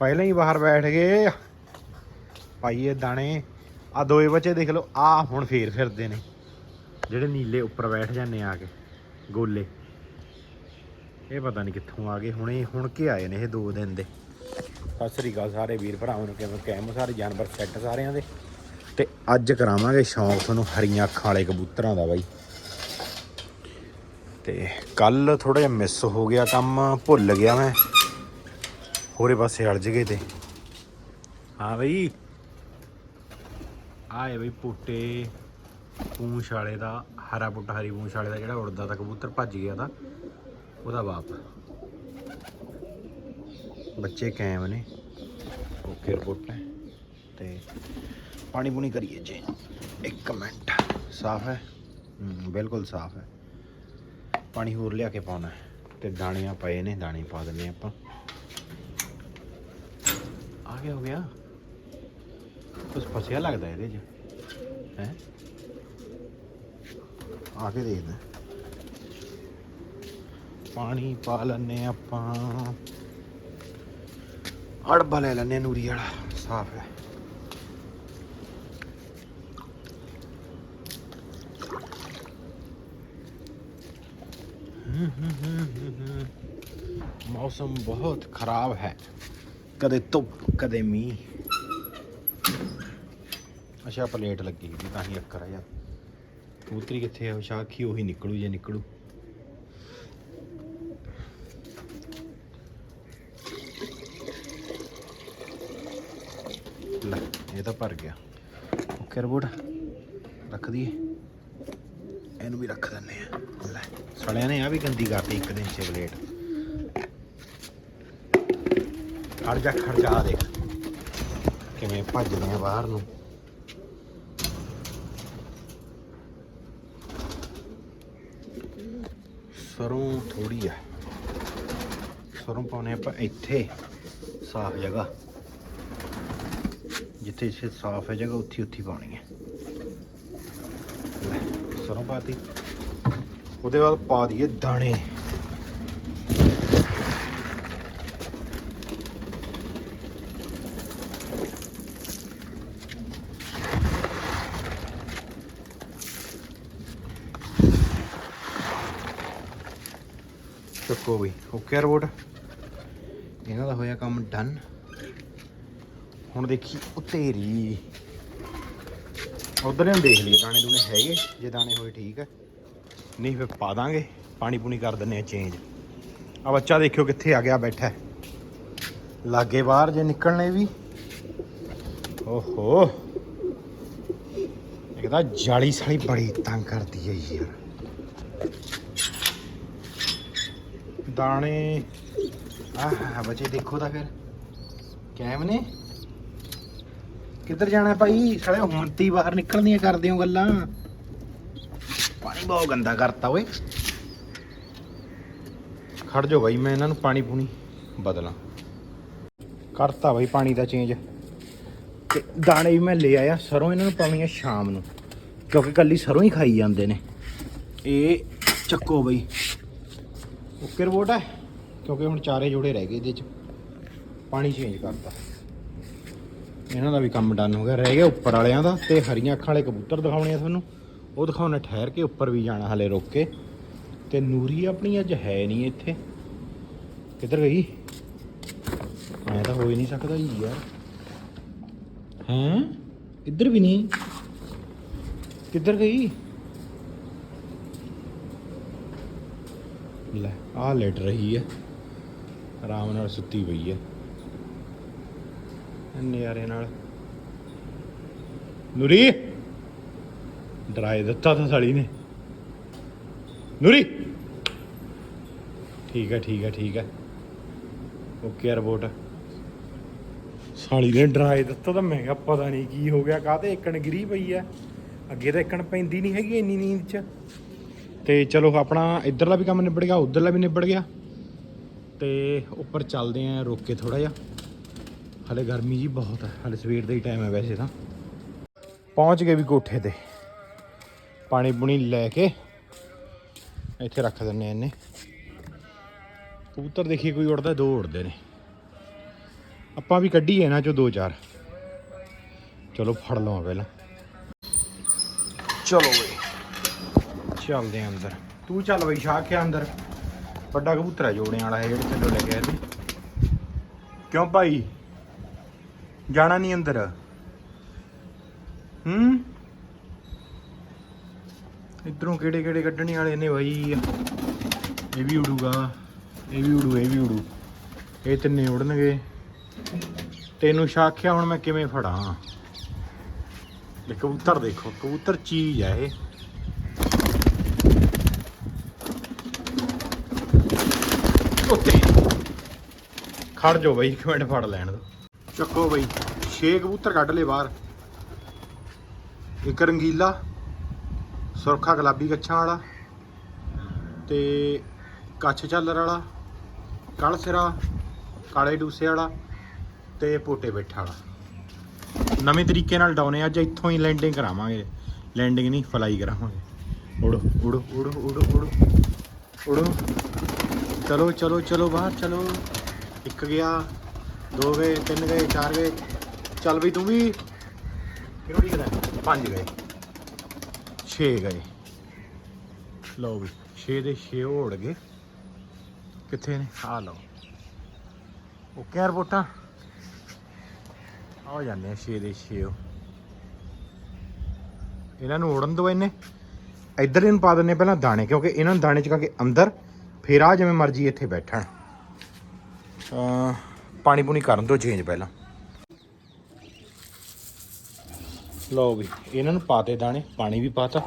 ਪਹਿਲਾਂ ਹੀ ਬਾਹਰ ਬੈਠ ਗਏ ਪਾਈਏ ਦਾਣੇ ਆ ਦੋਏ ਬੱਚੇ ਦੇਖ ਲਓ ਆ ਹੁਣ ਫੇਰ ਫਿਰਦੇ ਨੇ। ਜਿਹੜੇ ਨੀਲੇ ਉੱਪਰ ਬੈਠ ਜਾਂਦੇ ਆ ਕੇ, ਗੋਲੇ। ਇਹ ਪਤਾ ਨਹੀਂ ਕਿੱਥੋਂ ਆ ਗਏ, ਹੁਣੇ ਹੁਣ ਕੇ ਆਏ ਨੇ ਇਹ ਦੋ ਦਿਨ ਦੇ। ਸਤਿ ਸ੍ਰੀ ਅਕਾਲ ਸਾਰੇ ਵੀਰ ਭਰਾਵਾਂ ਨੂੰ, ਕਿਵੇਂ ਕੈਮ ਸਾਰੇ ਜਾਨਵਰ ਸੈੱਟ ਸਾਰਿਆਂ ਦੇ। ਤੇ ਅੱਜ ਕਰਾਵਾਂਗੇ ਸ਼ੌਂਕ ਤੁਹਾਨੂੰ ਹਰੀਆਂ ਅੱਖਾਂ ਵਾਲੇ ਕਬੂਤਰਾਂ ਦਾ ਬਾਈ। ਤੇ ਕੱਲ ਥੋੜਾ ਜਿਹਾ ਮਿਸ ਹੋ ਗਿਆ ਕੰਮ, ਭੁੱਲ ਗਿਆ ਮੈਂ। ਹੋਰੇ ਪਾਸੇ ਅਲਝ ਗਏ ਤੇ। ਹਾਂ ਬਈ। ਆਏ ਬਈ ਪੁੱਟੇ ਪੂੰਛ ਵਾਲੇ ਦਾ ਹਰਾ ਪੁੱਟਾ ਹਰੀ ਪੂੰਛ ਵਾਲੇ ਦਾ ਜਿਹੜਾ ਉੜਦਾ ਤਾਂ ਕਬੂਤਰ ਭੱਜ ਗਿਆ ਤਾਂ ਉਹਦਾ ਬਾਪ। ਬੱਚੇ ਕਾਇਮ ਨੇ। ਓਕੇ ਰਿਪੋਰਟ ਹੈ ਤੇ ਪਾਣੀ ਪੂਣੀ ਕਰੀਏ ਜੀ। ਇੱਕ ਮਿੰਟ। ਸਾਫ਼ ਹੈ? ਬਿਲਕੁਲ ਸਾਫ਼ ਹੈ। ਪਾਣੀ ਹੋਰ ਲਿਆ ਕੇ ਪਾਉਣਾ ਤੇ ਦਾਣਿਆਂ ਪਏ ਨੇ ਦਾਣੇ ਪਾ ਦਿੰਨੇ ਆਪਾਂ। ਆ ਹੋ ਗਿਆ। ਕੁਛ ਫਸਿਆ ਲੱਗਦਾ ਇਹਦੇ 'ਚ। ਹੈ? ਆ ਕੇ ਦੇਖਦਾ ਪਾਣੀ ਪਾ ਲੈਨੇ ਆਪਾਂ। ਅੜਬਾ ਲੈ ਲੈਨੇ ਨੂਰੀ ਵਾਲਾ। ਸਾਫ਼ ਹੈ। ਮੌਸਮ ਬਹੁਤ ਖਰਾਬ ਹੈ। ਕਦੇ ਧੁੱਪ ਕਦੇ ਮੀਂਹ। ਅੱਛਾ ਪਲੇਟ ਲੱਗੀ ਸੀ ਤਾਂ ਹੀ ਅੱਕਰ ਆ ਯਾਰ। ਕਬੂਤਰੀ ਕਿੱਥੇ ਆ? ਸ਼ਾਖੀ ਉਹੀ ਨਿਕਲੂ ਜੇ ਨਿਕਲੂ। ਲੈ ਇਹ ਤਾਂ ਭਰ ਗਿਆ। ਓਕੇ ਰਿਪੋਰਟ ਰੱਖ ਦਈਏ। ਇਹਨੂੰ ਵੀ ਰੱਖ ਦਿੰਨੇ ਆ। ਲੈ। ਸੜਿਆਂ ਨੇ ਆ ਵੀ ਗੰਦੀ ਕਰਤੀ ਇੱਕ ਦਿਨ ਚ ਪਲੇਟ। ਖੜ ਜਾ ਖੜ ਜਾ ਆ ਦੇਖ। ਕਿਵੇਂ ਭੱਜਦੇ ਆ ਬਾਹਰ ਨੂੰ। ਸਰੋਂ ਥੋੜੀ ਆ। ਸਰੋਂ ਪਾਉਣੇ ਆਪਾਂ ਇੱਥੇ ਸਾਫ਼ ਜਗ੍ਹਾ। ਜਿੱਥੇ ਜਿੱਥੇ ਸਾਫ਼ ਹੈ ਜਗ੍ਹਾ ਉੱਥੇ ਉੱਥੇ ਪਾਉਣੀ ਹੈ। ਲੈ, ਸਰੋਂ ਪਾਤੀ ਉਹਦੇ ਬਾਅਦ ਪਾ ਦਈਏ ਦਾਣੇ। ਚੱਕੋ ਬਈ ਓਕੇ ਰਿਪੋਰਟ ਇਹਨਾਂ ਦਾ ਹੋਇਆ ਕੰਮ ਡਨ ਹੁਣ ਦੇਖੀ, ਉਹ ਉਧਰ ਨੂੰ ਦੇਖ ਲਈਏ, ਦਾਣੇ ਦੂਣੇ ਹੈਗੇ, ਜੇ ਦਾਣੇ ਹੋਏ ਠੀਕ ਹੈ। ਨਹੀਂ ਫਿਰ ਪਾ ਦਾਂਗੇ, ਪਾਣੀ ਪੂਣੀ ਕਰ ਦਿੰਨੇ ਆ ਚੇਂਜ ਆ ਬੱਚਾ ਦੇਖਿਓ ਕਿੱਥੇ ਆ ਗਿਆ, ਬੈਠਾ ਲਾਗੇ ਬਾਹਰ ਜੇ ਨਿਕਲਣੇ ਵੀ। ਓਹੋ। ਇੱਕ ਤਾਂ ਜਾਲੀ ਸਾਲੀ ਬੜੀ ਤੰਗ ਕਰਦੀ ਹੈ ਯਾਰ। ਦਾਣੇ। ਆਹ, ਬੱਚੇ ਦੇਖੋ ਤਾਂ ਫਿਰ। ਕੈਮ ਨੇ। ਕਿੱਧਰ ਜਾਣਾ ਭਾਈ? ਸਾਲੇ ਹੁਣ ਤੀ ਬਾਹਰ ਨਿਕਲਦੀਆਂ ਕਰਦੇ ਹੋ ਗੱਲਾਂ। ਪਾਣੀ ਬਹੁਤ ਗੰਦਾ ਕਰਤਾ ਓਏ। ਖੜ ਜਾਓ ਬਾਈ, ਮੈਂ ਇਹਨਾਂ ਨੂੰ ਪਾਣੀ ਪੂਣੀ ਬਦਲਾਂ। ਕਰਤਾ ਬਾਈ ਪਾਣੀ ਦਾ ਚੇਂਜ ਤੇ ਦਾਣੇ ਵੀ ਮੈਂ ਲੈ ਆਇਆ, ਸਰੋਂ ਇਹਨਾਂ ਨੂੰ ਪਾਉਣੀ ਆ ਸ਼ਾਮ ਨੂੰ। ਕਿਉਂਕਿ ਕੱਲੀ ਸਰੋਂ ਹੀ ਖਾਈ ਜਾਂਦੇ ਨੇ। ਇਹ ਚੱਕੋ ਬਈ। ਓਕੇ ਰਿਪੋਰਟ ਹੈ? ਕਿਉਂਕਿ ਹੁਣ ਚਾਰੇ ਜੋੜੇ ਰਹਿ ਗਏ ਇਹਦੇ ਚ। ਪਾਣੀ ਚੇਂਜ ਕਰਤਾ। ਇਹਨਾਂ ਦਾ ਵੀ ਕੰਮ ਡਨ ਹੋ ਗਿਆ। ਰਹਿ ਗਿਆ ਉੱਪਰ ਵਾਲਿਆਂ ਦਾ ਤੇ ਹਰੀਆਂ ਅੱਖਾਂ ਵਾਲੇ ਕਬੂਤਰ ਦਿਖਾਉਣੇ ਆ ਤੁਹਾਨੂੰ। ਉਹ ਦਿਖਾਉਣੇ ਠਹਿਰ ਕੇ, ਉੱਪਰ ਵੀ ਜਾਣਾ ਹਲੇ ਰੁਕ ਕੇ। ਤੇ ਨੂਰੀ ਆਪਣੀ ਅੱਜ ਹੈ ਨਹੀਂ ਇੱਥੇ। ਕਿੱਧਰ ਗਈ? ਮੈਂ ਤਾਂ ਹੋ ਹੀ ਨਹੀਂ ਸਕਦਾ ਜੀ ਯਾਰ। ਹੈਂ? ਇੱਧਰ ਵੀ ਨਹੀਂ? ਕਿੱਧਰ ਗਈ? ਲੈ ਆ ਲੇਟ ਰਹੀ ਹੈ ਆਰਾਮ ਨਾਲ ਸੁੱਤੀ ਪਈ ਹੈ ਨਜ਼ਾਰੇ ਨਾਲ। ਨੂਰੀ! ਡਰਾਏ ਦਿੱਤਾ ਤਾਂ ਸਾਲੀ ਨੇ। ਨੂਰੀ! ਠੀਕ ਹੈ ਠੀਕ ਹੈ ਠੀਕ ਹੈ ਓਕੇ ਰਿਪੋਰਟ ਸਾਲੀ ਨੇ ਡਰਾਏ ਦਿੱਤਾ ਤਾਂ ਮੈਂ ਕਿਹਾ ਪਤਾ ਨਹੀਂ ਕੀ ਹੋ ਗਿਆ, ਕਾਹਤੇ ਇੱਕਣ ਗਿਰੀ ਪਈ ਆ। ਅੱਗੇ ਤਾਂ ਇੱਕਣ ਪੈਂਦੀ ਨਹੀਂ ਹੈਗੀ ਇੰਨੀ ਨੀਂਦ 'ਚ। ਤੇ ਚਲੋ ਆਪਣਾ ਇੱਧਰਲਾ ਵੀ ਕੰਮ ਨਿਬੜ ਗਿਆ, ਉੱਧਰਲਾ ਵੀ ਨਿਬੜ ਗਿਆ। ਤੇ ਉੱਪਰ ਚੱਲਦੇ ਆਂ ਰੁਕ ਕੇ ਥੋੜਾ ਜਿਹਾ। ਹਲੇ ਗਰਮੀ ਜੀ ਬਹੁਤ ਹੈ ਹਲੇ ਸਵੇਰ ਦਾ ਹੀ ਟਾਈਮ ਹੈ ਵੈਸੇ ਤਾਂ। ਪਹੁੰਚ ਗਏ ਵੀ ਕੋਠੇ ਤੇ। ਪਾਣੀ ਪੁਣੀ ਲੈ ਕੇ ਇੱਥੇ ਰੱਖ ਦਿੰਨੇ ਆ ਇਹਨੇ। ਕਬੂਤਰ ਦੇਖੀ ਕੋਈ ਉੜਦਾ ਦੋ ਉੜਦੇ ਨੇ। ਆਪਾਂ ਵੀ ਕੱਢੀਏ ਇਹਨਾਂ ਚੋਂ ਦੋ ਚਾਰ ਚਲੋ ਫੜ ਲਵਾਂ ਪਹਿਲਾਂ। ਚਲੋ ਬਈ। ਚੱਲਦੇ ਆਂ ਅੰਦਰ। ਤੂੰ ਚੱਲ ਬਈ ਸ਼ਾਹ ਕੇ ਅੰਦਰ। ਵੱਡਾ ਕਬੂਤਰ ਹੈ ਜੋੜਿਆਂ ਵਾਲਾ ਹੈ ਜਿਹੜੇ ਥੱਲੋਂ ਲੈ ਕੇ ਕਿਉਂ ਭਾਈ? ਜਾਣਾ ਨਹੀਂ ਅੰਦਰ। ਹੂੰ? ਇਧਰੋਂ ਕਿਹੜੇ ਕਿਹੜੇ ਕੱਢਣੇ ਵਾਲੇ ਨੇ ਬਾਈ? ਇਹ ਵੀ ਉਡੂਗਾ, ਇਹ ਵੀ ਉਡੂ, ਇਹ ਵੀ ਉਡੂ। ਇਹ ਤਿੰਨੇ ਉੜਨਗੇ ਤੈਨੂੰ ਸ਼ਾਖਿਆ ਹੁਣ ਮੈਂ ਕਿਵੇਂ ਫੜਾਂ? ਇਹ ਕਬੂਤਰ ਦੇਖੋ, ਕਬੂਤਰ ਚੀਜ਼ ਹੈ ਇਹ। ਉੱਤੇ। ਖੜ ਜਾਓ ਬਈ, ਇੱਕ ਮਿੰਟ ਫੜ ਲੈਣ ਦੋ ਚੱਕੋ ਬਈ, ਛੇ ਕਬੂਤਰ ਕੱਢ ਲਏ ਬਾਹਰ। ਇੱਕ ਰੰਗੀਲਾ, ਸੁਰਖਾ ਗੁਲਾਬੀ ਕੱਛਾਂ ਵਾਲਾ ਤੇ ਕੱਛ ਝੱਲਰ ਵਾਲਾ, ਕਲ ਸਿਰਾ, ਕਾਲੇ ਡੂਸੇ ਵਾਲਾ ਤੇ ਪੋਟੇ ਬੈਠਾ ਵਾਲਾ। ਨਵੇਂ ਤਰੀਕੇ ਨਾਲ ਡਾਉਨੇ ਅੱਜ ਇੱਥੋਂ ਹੀ ਲੈਂਡਿੰਗ ਕਰਾਵਾਂਗੇ। ਲੈਂਡਿੰਗ ਨਹੀਂ ਫਲਾਈ ਕਰਾਵਾਂਗੇ। ਉੜੋ ਉੜੋ ਉੜੋ ਉੜੋ ਉੜੋ ਉੜੋ। ਚਲੋ ਚਲੋ ਚਲੋ ਬਾਹਰ ਚਲੋ। ਇੱਕ ਗਿਆ ਦੋ ਗਏ ਤਿੰਨ ਗਏ ਚਾਰ ਗਏ। ਚੱਲ ਵੀ ਤੂੰ ਵੀ। ਕਿਹਨੂੰ ਠੀਕ ਹੈ ਪੰਜ ਗਏ। 6 ਗਏ। ਲਓ ਵੀ 6 ਦੇ 6 ਉੜ ਗਏ। ਕਿੱਥੇ ਨੇ? ਆ ਲਓ। ਉਹ ਕਹਿ ਰਿਪੋਰਟਾਂ ਆ ਜਾਂਦੇ ਆ 6 ਦੇ 6 ਇਹਨਾਂ ਨੂੰ ਉੜਨ ਦਿਓ ਇਹਨੇ ਇੱਧਰ ਇਹਨੂੰ ਪਾ ਦਿੰਨੇ ਪਹਿਲਾਂ ਦਾਣੇ ਕਿਉਂਕਿ ਇਹਨਾਂ ਨੂੰ ਦਾਣੇ ਚਕਾ ਕੇ ਅੰਦਰ ਫਿਰ ਆ ਜਿਵੇਂ ਮਰਜ਼ੀ ਇੱਥੇ ਬੈਠਣ। ਪਾਣੀ ਪੂਣੀ ਕਰਨ ਤੋਂ ਚੇਂਜ ਪਹਿਲਾਂ। ਲਓ ਵੀ, ਇਹਨਾਂ ਨੂੰ ਪਾਤੇ ਦਾਣੇ, ਪਾਣੀ ਵੀ ਪਾਤਾ।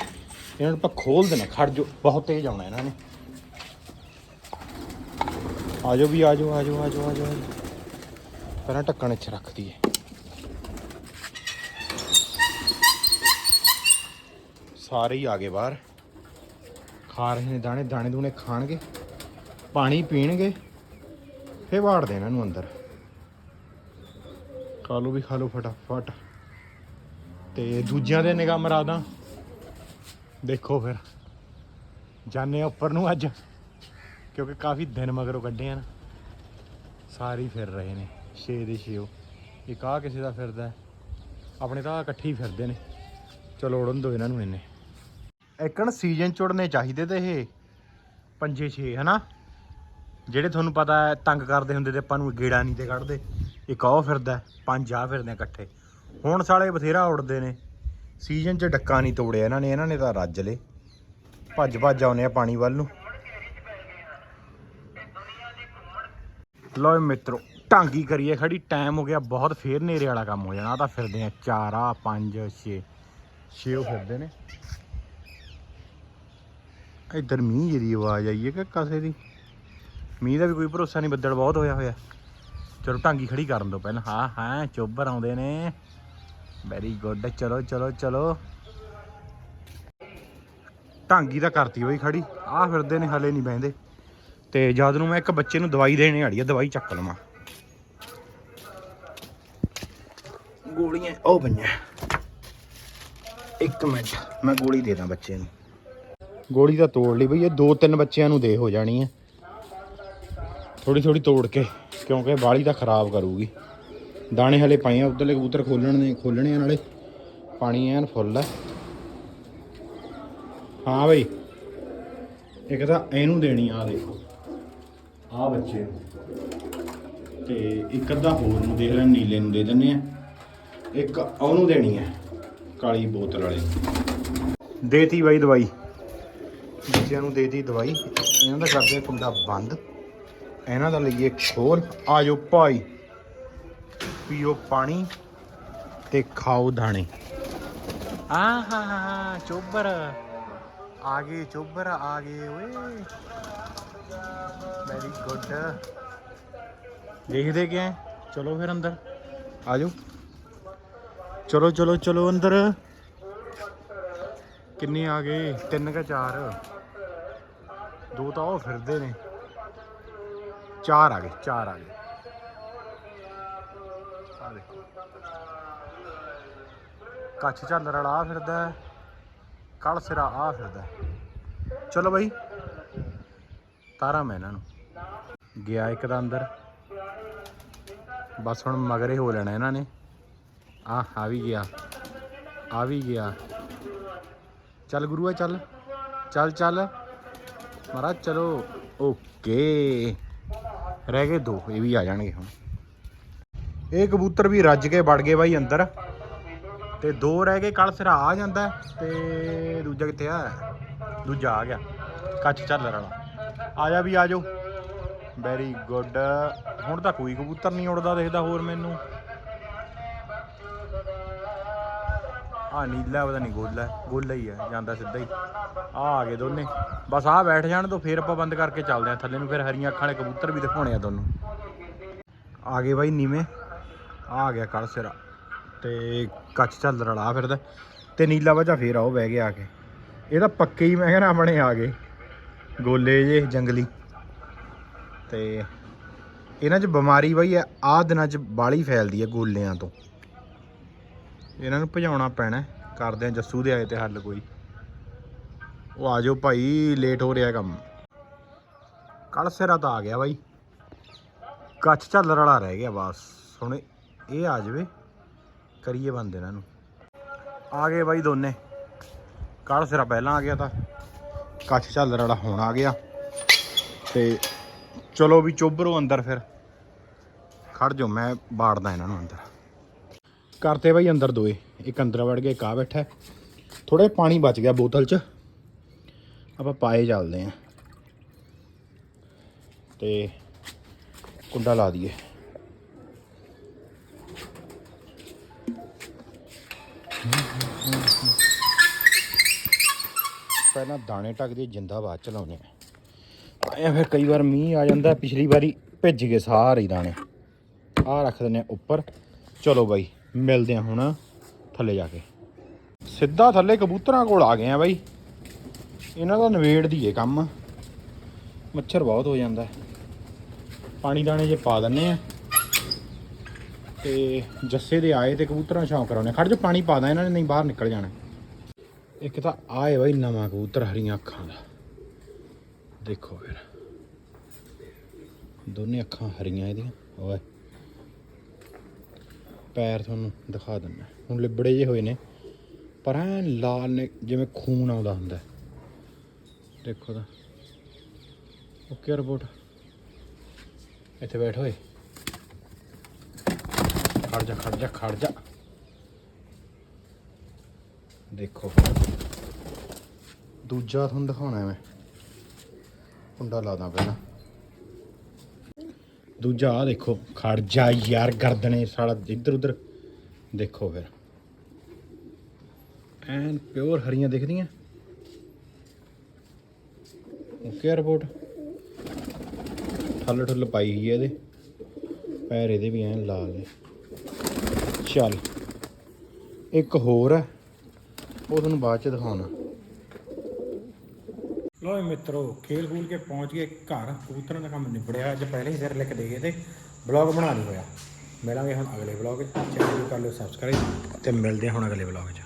ਇਹਨਾਂ ਨੂੰ ਆਪਾਂ ਖੋਲ ਦੇਣਾ, ਖੜ ਜੋ ਬਹੁਤ ਤੇਜ਼ ਆਉਣਾ ਇਹਨਾਂ ਨੇ। ਆਜੋ ਵੀ ਆਜੋ ਆਜੋ ਆਜੋ ਆਜੋ ਆਜੋ ਪਹਿਲਾਂ ਢੱਕਣ ਇੱਥੇ ਰੱਖ ਦਈਏ। ਸਾਰੇ ਹੀ ਆ ਗਏ ਬਾਹਰ। ਖਾ ਰਹੇ ਨੇ ਦਾਣੇ ਦਾਣੇ ਦੂਣੇ ਖਾਣਗੇ। ਪਾਣੀ ਪੀਣਗੇ, ਫੇਰ ਵਾੜ ਦੇ ਇਹਨਾਂ ਨੂੰ ਅੰਦਰ। ਖਾ ਲਓ ਵੀ ਖਾ ਲਓ ਫਟਾਫਟ। ਤੇ ਦੂਜਿਆਂ ਦੇ ਨਿਗਾਹ ਮਰਾਦਾ ਦੇਖੋ ਫਿਰ। ਜਾਣੇ ਉੱਪਰ ਨੂੰ ਅੱਜ, ਕਿਉਂਕਿ ਕਾਫੀ ਦਿਨ ਮਗਰੋਂ ਕੱਢੇ ਆ ਨਾ। ਸਾਰੇ ਫਿਰ ਰਹੇ ਨੇ, ਛੇ ਦੇ ਛੇ ਇੱਕ ਆ ਕਿਸੇ ਦਾ ਫਿਰਦਾ ਆਪਣੇ ਤਾਂ ਇਕੱਠੇ ਹੀ ਫਿਰਦੇ ਨੇ। ਚਲੋ ਉੜਨ ਦੋ ਇਹਨਾਂ ਨੂੰ ਇੰਨੇ ਇੱਕਣ ਸੀਜ਼ਨ ਚੁੜਨੇ ਚਾਹੀਦੇ ਤੇ ਇਹ। ਪੰਜੇ ਛੇ, ਹਨਾ? ਜਿਹੜੇ ਤੁਹਾਨੂੰ ਪਤਾ ਹੈ, ਤੰਗ ਕਰਦੇ ਹੁੰਦੇ ਤੇ ਆਪਾਂ ਨੂੰ ਗੇੜਾ ਨਹੀਂ ਤੇ ਕੱਢਦੇ। ਇੱਕ ਉਹ ਫਿਰਦਾ ਪੰਜ ਆ ਫਿਰਦੇ ਆ ਇਕੱਠੇ। ਹੁਣ ਸਾਲੇ ਬਥੇਰਾ ਉੜਦੇ ਨੇ। ਸੀਜ਼ਨ 'ਚ ਡੱਕਾ ਨਹੀਂ ਤੋੜਿਆ ਇਹਨਾਂ ਨੇ ਇਹਨਾਂ ਨੇ ਤਾਂ ਰੱਜ ਲਏ। ਭੱਜ ਭੱਜ ਆਉਨੇ ਆ ਪਾਣੀ ਵੱਲ ਨੂੰ। ਲਓ ਜੀ ਮਿੱਤਰੋ, ਢਾਂਗੀ ਕਰੀਏ ਖੜੀ ਟਾਈਮ ਹੋ ਗਿਆ, ਬਹੁਤ ਫੇਰ ਨੇਰੇ ਵਾਲਾ ਕੰਮ ਹੋ ਜਾਣਾ। ਆਹ ਤਾਂ ਫਿਰਦੇ ਆ 4 ਆ 5 6 6 ਉਹ ਫਿਰਦੇ ਨੇ। ਇੱਧਰ ਮੀਂਹ ਦੀ ਆਵਾਜ਼ ਆਈ ਹੈ ਕਿ ਕਾਸੇ ਦੀ? ਮੀਂਹ ਦਾ ਵੀ ਕੋਈ ਭਰੋਸਾ ਨਹੀਂ, ਬੱਦਲ ਬਹੁਤ ਹੋਇਆ ਹੋਇਆ। ਚਲੋ ਢਾਂਗੀ ਖੜੀ ਕਰਨ ਦੋ ਪਹਿਲਾਂ। ਹਾਂ ਹਾਂ, ਚੋਬਰ ਆਉਂਦੇ ਨੇ। ਵੈਰੀ ਗੁੱਡ ਚਲੋ ਚਲੋ ਚਲੋ। ਢਾਂਗੀ ਤਾਂ ਕਰਤੀ ਬਈ ਖੜੀ। ਆਹ ਫਿਰਦੇ ਨੇ, ਹਲੇ ਨਹੀਂ ਬਹਿੰਦੇ। ਤੇ ਜਦ ਨੂੰ ਮੈਂ ਇੱਕ ਬੱਚੇ ਨੂੰ ਦਵਾਈ ਦੇਣੀ ਆੜੀ ਆ, ਦਵਾਈ ਚੱਕ ਲਵਾਂ। ਗੋਲੀਆਂ, ਉਹ ਪਈਆਂ। ਇੱਕ ਮਿੰਟ, ਮੈਂ ਗੋਲੀ ਦੇ ਦਾਂ ਬੱਚੇ ਨੂੰ। ਗੋਲੀ ਤਾਂ ਤੋੜ ਲਈ ਬਈ, ਇਹ ਦੋ ਤਿੰਨ ਬੱਚਿਆਂ ਨੂੰ ਦੇ ਹੋ ਜਾਣੀ ਹੈ ਥੋੜੀ ਥੋੜੀ ਤੋੜ ਕੇ, ਕਿਉਂਕਿ ਬਾਲੀ ਤਾਂ ਖਰਾਬ ਕਰੂਗੀ। ਦਾਣੇ ਹਲੇ ਪਏ ਆ, ਉਧਰਲੇ ਕਬੂਤਰ ਖੋਲਣ ਨੇ ਖੋਲਣੇ ਆ ਨਾਲੇ। ਪਾਣੀ ਐਨ ਫੁੱਲ ਹੈ ਹਾਂ ਬਈ, ਇੱਕ ਤਾਂ ਇਹਨੂੰ ਦੇਣੀ ਆ ਦੇਖੋ ਆ ਬੱਚੇ ਨੂੰ। ਤੇ ਇੱਕ ਅੱਧਾ ਹੋਰ ਨੂੰ ਦੇਖ ਲੈ, ਨੀਲੇ ਨੂੰ ਦੇ ਦਿੰਨੇ ਆ। ਇੱਕ ਉਹਨੂੰ ਦੇਣੀ ਹੈ ਕਾਲੀ ਬੋਤਲ ਵਾਲੇ ਨੂੰ। ਦੇਤੀ ਬਾਈ ਦਵਾਈ। ਬੱਚਿਆਂ ਨੂੰ ਦੇਤੀ ਦਵਾਈ। ਇਹਨਾਂ ਦਾ ਕਰਦੇ ਆ ਕੁੰਡਾ ਬੰਦ। ਇਹਨਾਂ ਦਾ ਲਈਏ ਖੋਲ ਆ ਜਾਓ ਭਾਈ ਪੀਓ ਪਾਣੀ ਤੇ ਖਾਓ ਦਾਣੇ। ਆ ਹਾ ਹਾ ਚੋਬਰ। ਆ ਗਏ ਚੋਬਰ ਆ ਗਏ ਓਏ। ਵੈਰੀ ਗੁੱਡ ਦੇਖਦੇ ਕਿਆ ਹੈ? ਚਲੋ ਫਿਰ ਅੰਦਰ। ਆ ਜਾਓ ਚਲੋ ਚਲੋ ਚਲੋ ਅੰਦਰ। ਕਿੰਨੇ ਆ ਗਏ? ਤਿੰਨ ਕਿ ਚਾਰ। ਦੋ ਤਾਂ ਉਹ ਫਿਰਦੇ ਨੇ। ਚਾਰ ਆ ਗਏ, ਚਾਰ ਆ ਗਏ। ਆ ਦੇਖੋ। ਕੱਛ ਝੱਲਰ ਵਾਲਾ ਆ ਫਿਰਦਾ ਹੈ, ਕਲ ਸਿਰਾ ਆ ਫਿਰਦਾ ਚਲੋ ਬਾਈ, ਤਾਰਾ ਮੈਂ ਇਹਨਾਂ ਨੂੰ। ਗਿਆ ਇੱਕ ਦਾ ਅੰਦਰ। ਬਸ ਹੁਣ ਮਗਰੇ ਹੋ ਲੈਣਾ ਇਹਨਾਂ ਨੇ। ਆ ਆ ਵੀ ਗਿਆ। ਆ ਵੀ ਗਿਆ। ਚੱਲ ਗੁਰੂਆ, ਚੱਲ। ਚੱਲ ਚੱਲ। ਮਹਾਰਾਜ, ਚਲੋ। ਓਕੇ। ਰਹਿ ਗਏ ਦੋ, ਇਹ ਵੀ ਆ ਜਾਣਗੇ ਹੁਣ। ਇਹ ਕਬੂਤਰ ਵੀ ਰੱਜ ਕੇ ਵੜ ਗਏ ਬਾਈ ਅੰਦਰ। ਤੇ ਦੋ ਰਹਿ ਗਏ ਕੱਲ ਸਿਰਾ ਆ ਜਾਂਦਾ ਹੈ ਤੇ ਦੂਜਾ ਕਿੱਥੇ ਆ? ਦੂਜਾ ਆ ਗਿਆ। ਕੱਚ ਝੱਲਰ ਵਾਲਾ ਆ ਜਾ ਵੀ ਆ ਜਾਓ। ਵੈਰੀ ਗੁੱਡ ਹੁਣ ਤਾਂ ਕੋਈ ਕਬੂਤਰ ਨਹੀਂ ਉੜਦਾ ਦੇਖਦਾ ਹੋਰ ਮੈਨੂੰ। ਆ ਨੀਲਾ ਪਤਾ ਨਹੀਂ ਗੋਲਾ ਗੋਲਾ ਹੀ ਹੈ, ਜਾਂਦਾ ਸਿੱਧਾ ਹੀ। ਆ ਆ ਗਏ ਦੋਨੇ। ਬਸ ਆ ਬੈਠ ਜਾਣ ਤੋਂ ਫੇਰ ਆਪਾਂ ਬੰਦ ਕਰਕੇ ਚੱਲਦੇ ਆ ਥੱਲੇ ਨੂੰ ਫਿਰ ਹਰੀਆਂ ਅੱਖਾਂ ਵਾਲੇ ਕਬੂਤਰ ਵੀ ਦਿਖਾਉਣੇ ਆ ਤੁਹਾਨੂੰ। ਆ ਗਏ ਬਾਈ ਨੀਵੇਂ। ਆ ਆ ਗਿਆ ਕੱਲ ਸਿਰਾ। ਤੇ ਕੱਚ ਝੱਲਰ ਵਾਲਾ ਆ ਫਿਰਦਾ। ਤੇ ਨੀਲਾ ਵਜਾ ਫੇਰ ਆਓ ਬਹਿ ਗਿਆ ਆ ਕੇ। ਇਹ ਤਾਂ ਪੱਕੇ ਹੀ ਮੈਂ ਕਹਿੰਦਾ ਆਪਣੇ ਆ ਗਏ। ਗੋਲੇ ਜੇ, ਜੰਗਲੀ। ਤੇ ਇਹਨਾਂ 'ਚ ਬਿਮਾਰੀ ਬਈ ਆ। ਆਹ ਦਿਨਾਂ 'ਚ ਬਾਲੀ ਫੈਲਦੀ ਹੈ ਗੋਲਿਆਂ ਤੋਂ। ਇਹਨਾਂ ਨੂੰ ਭਜਾਉਣਾ ਪੈਣਾ ਹੈ। ਕਰਦੇ ਆ ਜੱਸੂ ਦੇ ਆਏ ਤੇ ਹੱਲ ਕੋਈ। ਉਹ ਆ ਜਾਓ ਭਾਈ ਲੇਟ ਹੋ ਰਿਹਾ ਕੰਮ। ਕੱਲ ਸਿਰਾ ਤਾਂ ਆ ਗਿਆ ਬਾਈ। ਕੱਚ ਝੱਲਰ ਵਾਲਾ ਰਹਿ ਗਿਆ ਬਸ। ਹੁਣ ਇਹ ਆ ਜਾਵੇ। ਕਰੀਏ ਬੰਦ ਇਹਨਾਂ ਨੂੰ। ਆ ਗਏ ਬਾਈ ਦੋਨੇ। ਕੱਲ ਸਿਰਾ ਪਹਿਲਾਂ ਆ ਗਿਆ ਤਾਂ। ਕੱਚ ਝੱਲਰ ਵਾਲਾ ਹੁਣ ਆ ਗਿਆ। ਤੇ ਚਲੋ ਵੀ ਚੋਬਰੋ ਅੰਦਰ ਫਿਰ। ਖੜ ਜਾਓ, ਮੈਂ ਬਾੜਦਾ ਇਹਨਾਂ ਨੂੰ ਅੰਦਰ। ਕਰਤੇ ਬਾਈ ਅੰਦਰ ਦੋਏ। ਇੱਕ ਅੰਦਰ ਵੜ ਗਿਆ ਇੱਕ ਆ ਬੈਠਾ। ਥੋੜਾ ਪਾਣੀ ਬਚ ਗਿਆ ਬੋਤਲ 'ਚ। ਆਪਾਂ ਪਾਏ ਚੱਲਦੇ ਆ। ਤੇ ਕੁੰਡਾ ਲਾ ਦਈਏ। ਪਹਿਲਾਂ ਦਾਣੇ ਟੱਕ ਦੀ ਜਿੰਦਾ ਬਾਅਦ ਚ ਲਾਉਣੇ ਆ। ਆਇਆ ਫਿਰ ਕਈ ਵਾਰ ਮੀਂਹ ਆ ਜਾਂਦਾ, ਪਿਛਲੀ ਵਾਰੀ ਭਿੱਜ ਗਏ ਸਾਰੇ ਦਾਣੇ। ਆਹ ਰੱਖ ਦਿੰਦੇ ਉੱਪਰ। ਚਲੋ ਬਾਈ। ਮਿਲਦੇ ਆ ਹੁਣ ਥੱਲੇ ਜਾ ਕੇ। ਸਿੱਧਾ ਥੱਲੇ ਕਬੂਤਰਾਂ ਕੋਲ ਆ ਗਏ ਆ ਬਾਈ। ਇਹਨਾਂ ਦਾ ਨਵੇੜ ਦੀਏ ਕੰਮ। ਮੱਛਰ ਬਹੁਤ ਹੋ ਜਾਂਦਾ। ਪਾਣੀ ਦਾਣੇ ਜੇ ਪਾ ਦਿੰਨੇ ਆ। ਤੇ ਜੱਸੇ ਦੇ ਆਏ ਤੇ ਕਬੂਤਰਾਂ ਸ਼ੌਂਕ ਕਰਾਉਣੇ ਖੜ ਜਾ, ਪਾਣੀ ਪਾ ਦਾਂ ਇਹਨਾਂ ਨੇ, ਨਹੀਂ ਬਾਹਰ ਨਿਕਲ ਜਾਣਾ। ਇੱਕ ਤਾਂ ਆਏ ਬਾਈ ਨਵਾਂ ਕਬੂਤਰ ਹਰੀਆਂ ਅੱਖਾਂ ਦਾ। ਦੇਖੋ ਫਿਰ। ਦੋਨੇ ਅੱਖਾਂ ਹਰੀਆਂ ਇਹਦੀਆਂ। ਓਏ। ਪੈਰ ਤੁਹਾਨੂੰ ਦਿਖਾ ਦਿੰਦਾ। ਹੁਣ ਲਿਬੜੇ ਜੇ ਹੋਏ ਨੇ, ਪਰ ਐਨ ਲਾਲ ਨੇ, ਜਿਵੇਂ ਖੂਨ ਆਉਂਦਾ ਹੁੰਦਾ। ਦੇਖੋ ਤਾਂ। ਓਕੇ ਰਿਪੋਰਟ ਇੱਥੇ ਬੈਠ ਓਏ। ਖੜ ਜਾ ਖੜ ਜਾ ਖੜ ਜਾ। ਦੇਖੋ। ਦੂਜਾ ਤੁਹਾਨੂੰ ਦਿਖਾਉਣਾ ਮੈਂ। ਕੁੰਡਾ ਲਾਦਾ ਪਹਿਲਾਂ। ਦੂਜਾ ਆ ਦੇਖੋ, ਖੜ ਜਾ ਯਾਰ ਗਰਦਨੇ ਸਾਲਾ ਇੱਧਰ ਉੱਧਰ। ਦੇਖੋ ਫਿਰ। ਐਨ ਪਿਓਰ ਹਰੀਆਂ ਦਿਖਦੀਆਂ। ਓਕੇ ਰਿਪੋਰਟ ਠੱਲ ਠੁੱਲ ਪਾਈ ਹੋਈ ਹੈ ਇਹਦੇ। ਪੈਰ ਇਹਦੇ ਵੀ ਐਨ ਲਾਲ ਨੇ। ਚੱਲ। ਇੱਕ ਹੋਰ ਹੈ ਉਹ ਤੁਹਾਨੂੰ ਬਾਅਦ ਚ ਦਿਖਾਉਣਾ। ਲੋ ਮਿੱਤਰੋ, ਖੇਲ ਖੂਲ ਕੇ ਪਹੁੰਚ ਗਏ ਘਰ। ਕਬੂਤਰਾਂ ਦਾ ਕੰਮ ਨਿਬੜਿਆ, ਅੱਜ ਪਹਿਲੇ ਹੀ ਸਿਰ ਲਿਖ ਦੇ ਗਏ ਤੇ ਬਲੌਗ ਬਣਾ ਨਹੀਂ ਹੋਇਆ। ਮਿਲਾਂਗੇ ਹੁਣ ਅਗਲੇ ਬਲੌਗ 'ਚ ਚੈਨਲ ਨੂੰ ਕਰ ਲਿਓ ਸਬਸਕ੍ਰਾਈਬ ਤੇ ਮਿਲਦੇ ਹਾਂ ਹੁਣ ਅਗਲੇ ਬਲੌਗ 'ਚ